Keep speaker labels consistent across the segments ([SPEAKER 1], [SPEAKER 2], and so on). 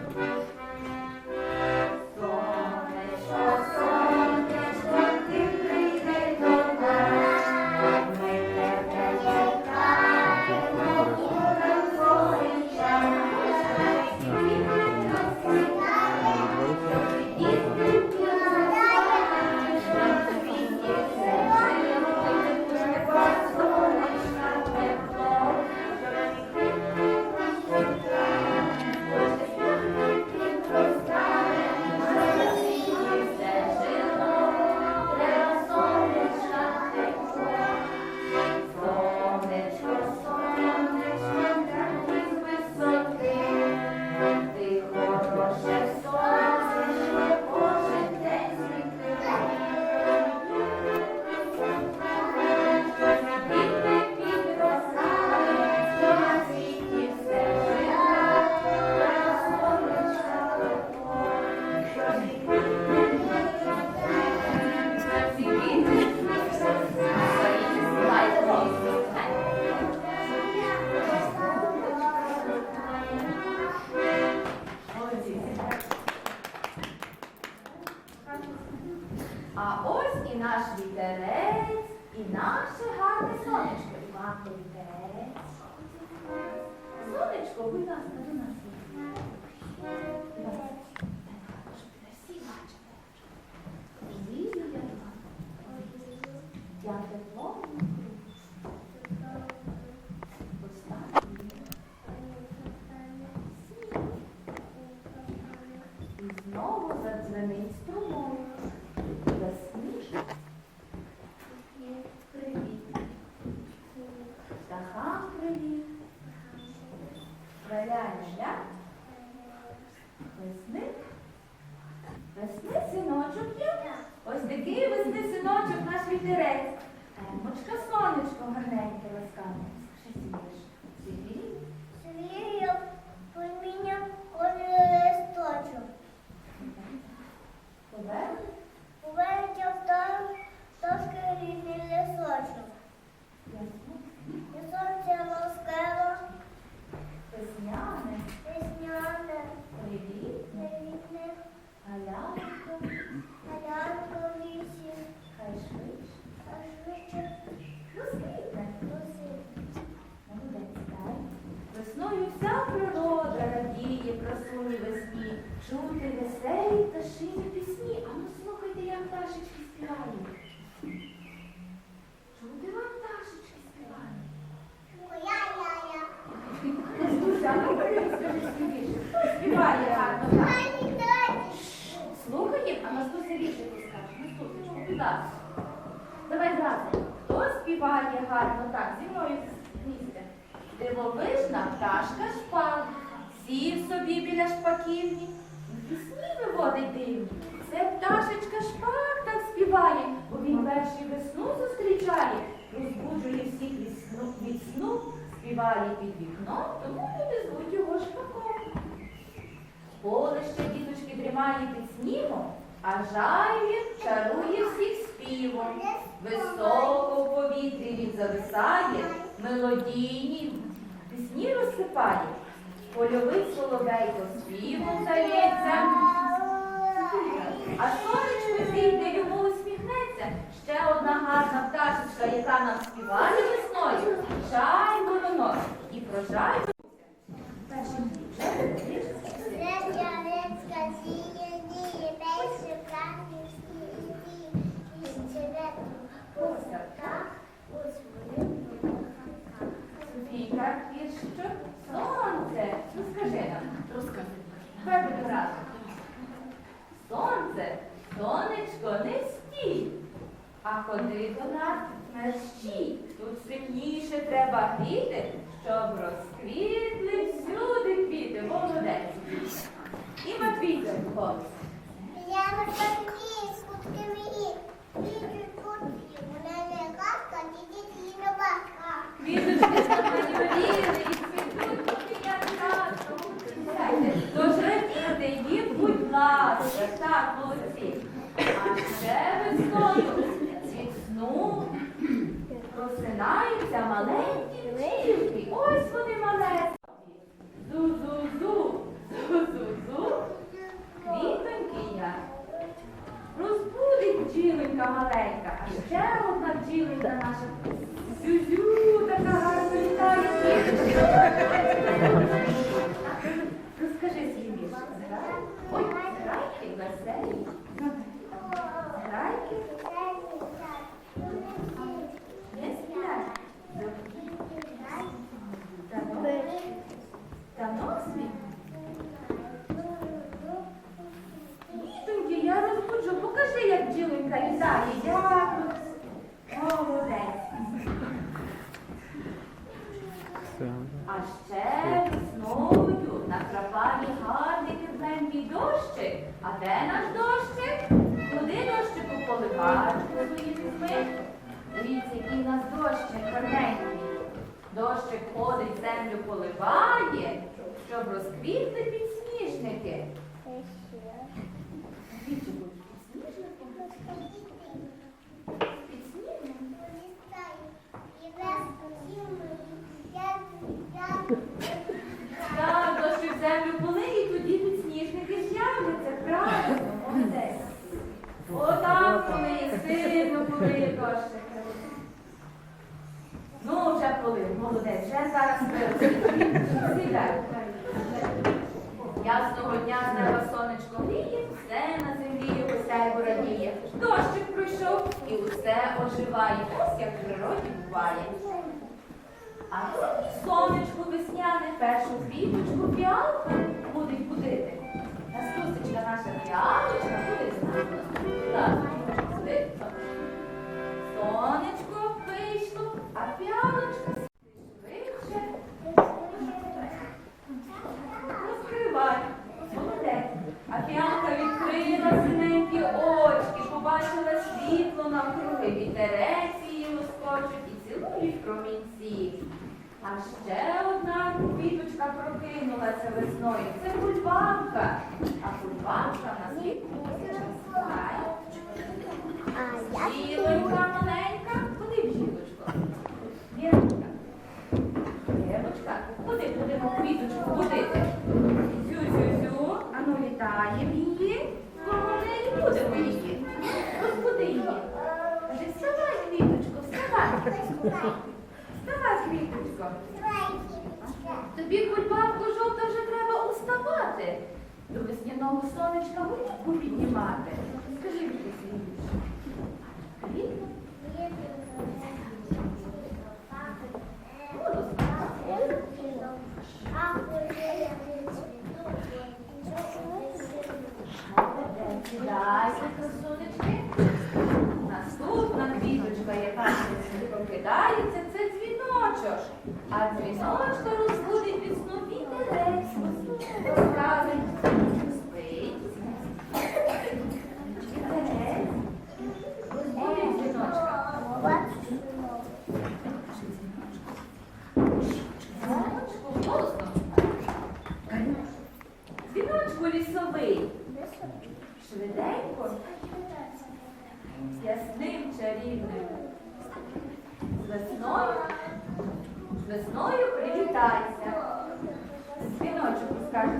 [SPEAKER 1] Сонечко, Ля-ля-ля. Весни. Весни синочок є. Ось такий весни синочок наш вітерець. Емочка, сонечко, гарненьке, ласкаве. Скажи сім'єш. Сіві. Красуні весні, чути веселі пташині пісні. А ну слухайте, як пташечки співають. Чути вам пташечки співають?
[SPEAKER 2] Я-я-я.
[SPEAKER 1] Ну скажи скоріше. Хто співає гарно? Слухаємо, а Настуся віршики скаже. Настусечку, будь ласка. Давай разом. Хто співає гарно так, зі мною з місця? Дивовижна пташка шпак, сів собі біля шпаківні, пісні виводить дивні. Це пташечка шпак так співає, бо він перший весну зустрічає, розбуджує всіх від сну, співає під вікном, тому люди звуть його шпаком. Поле ще діточки тримає під снігом, а жайвір чарує всіх співом. Високо в повітрі він зависає, мелодійні пісні розсипає. Польовий соловейко співом зається, а сонечко зійде йому усміхнеться. Ще одна гарна пташечка, яка нам співає весною, жай водонос. І про жай сонечко, не стій, а ходи до нас мерщій. Тут сильніше треба гріти, щоб розквітли всюди квіти. Молодець. І Матвійка голос.
[SPEAKER 2] Я на панті з кутками і діти кутки. У мене казка, діти і на башка.
[SPEAKER 1] Квіточки замалювали, más Накрапає гарний тепленький дощик. А де наш дощик? Куди дощику поливачку свої візьми? Дивіться, який нас дощик гарненький. Дощик ходить, землю поливає, щоб розквітли підсніжники. Дивіться, будуть підсніжники. Підсніжники. Так, дощик землю полиє, і тоді підсніжники з'являться. Правильно, молодець. Отак полиє, сильно полиє дощик. Ну, вже полив, молодець, вже зараз. Сідай. Ясного дня з неба сонечко гріє, все на землі сяйво радіє. Дощик пройшов і усе оживає. Ось як в природі буває. А тут і сонечко весняне, першу квіточку фіалка буде будити. Настусечка наша фіалочка буде з нами. Навкруги, вітерець її і цілують промінці. А ще одна квіточка прокинулася весною. Це бульбанка. А бульбанка в нас відпустила. Жілочка маленька. Куди в жілочку? Вірочка. Дівочка, куди будемо квіточку Вставай, квіточко. Тобі кульбабку жовта вже треба уставати. До весняного сонечка голівку піднімати. Скажи мені свій вірш. Квітно? Сідайся, красунечки. Наступна квіточка, яка сьогодні прокидається, це дзвіночок. А дзвіночка розбудить від сну вітерець. Розказує, спить. Вітерець. Розбудить дзвіночка. Дзвіночку, голосно. Дзвіночку лісовий. Швиденько, ясним чарівним. З весною, з весною привітайся. Дзвіночок розкаже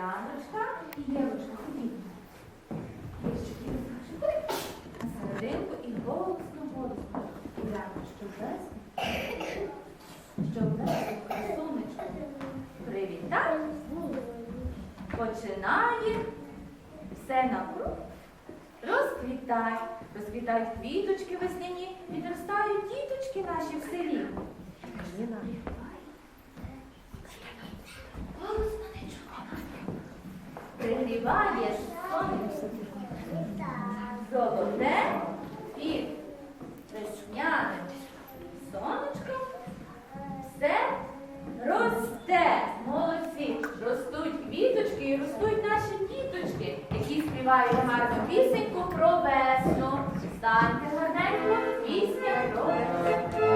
[SPEAKER 1] Яночка і Яночка, ходіть. На серединку і голосно голосно. Уляна, що блесне, що блесне, сонечко. Привітай. Починає все навкруг. Розквітай, розквітають квіточки весняні, відростають діточки наші в селі. співаєш золоте під весняним сонечком все росте. Молодці, ростуть квіточки і ростуть наші діточки, які співають гарну пісеньку про весну. Станьте гарненько, пісня про весну.